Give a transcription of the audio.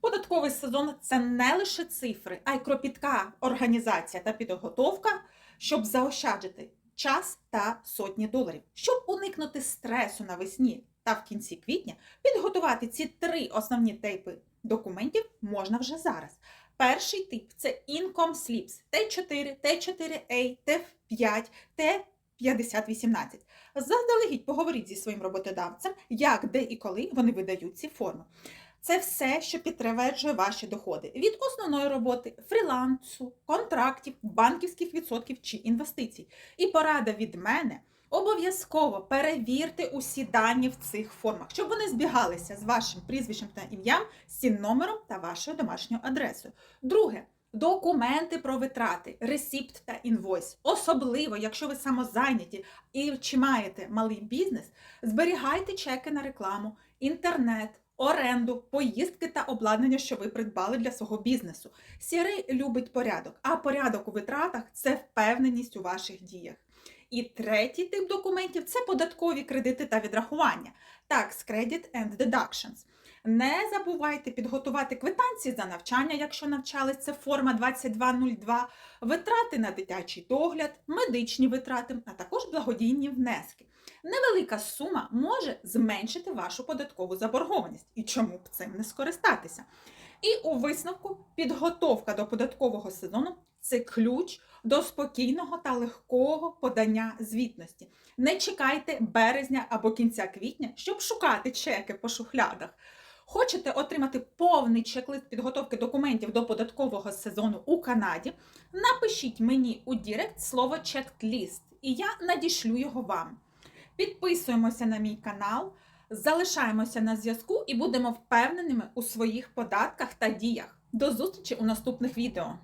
Податковий сезон це не лише цифри, а й кропітка організація та підготовка, щоб заощаджити час та сотні доларів. Щоб уникнути стресу навесні та в кінці квітня, підготувати ці три основні типи документів можна вже зараз. Перший тип це Income Slips T4, T4A, T5, T5018. Заздалегідь поговоріть зі своїм роботодавцем, як, де і коли вони видають ці форми. Це все, що підтверджує ваші доходи від основної роботи, фрілансу, контрактів, банківських відсотків чи інвестицій. І порада від мене. Обов'язково перевірте усі дані в цих формах, щоб вони збігалися з вашим прізвищем та ім'ям, сін номером та вашою домашньою адресою. Друге. Документи про витрати, ресіпт та інвойс. Особливо, якщо ви самозайняті і чи маєте малий бізнес, зберігайте чеки на рекламу, інтернет, оренду, поїздки та обладнання, що ви придбали для свого бізнесу. Сірий любить порядок, а порядок у витратах це впевненість у ваших діях. І третій тип документів це податкові кредити та відрахування. Tax Credit and Deductions. Не забувайте підготувати квитанції за навчання, якщо навчались, це форма 2202, витрати на дитячий догляд, медичні витрати, а також благодійні внески. Невелика сума може зменшити вашу податкову заборгованість. І чому б цим не скористатися? І у висновку підготовка до податкового сезону це ключ до спокійного та легкого подання звітності. Не чекайте березня або кінця квітня, щоб шукати чеки по шухлядах. Хочете отримати повний чек-лист підготовки документів до податкового сезону у Канаді? Напишіть мені у Дірект слово чек-ліст, і я надішлю його вам. Підписуємося на мій канал, залишаємося на зв'язку і будемо впевненими у своїх податках та діях. До зустрічі у наступних відео!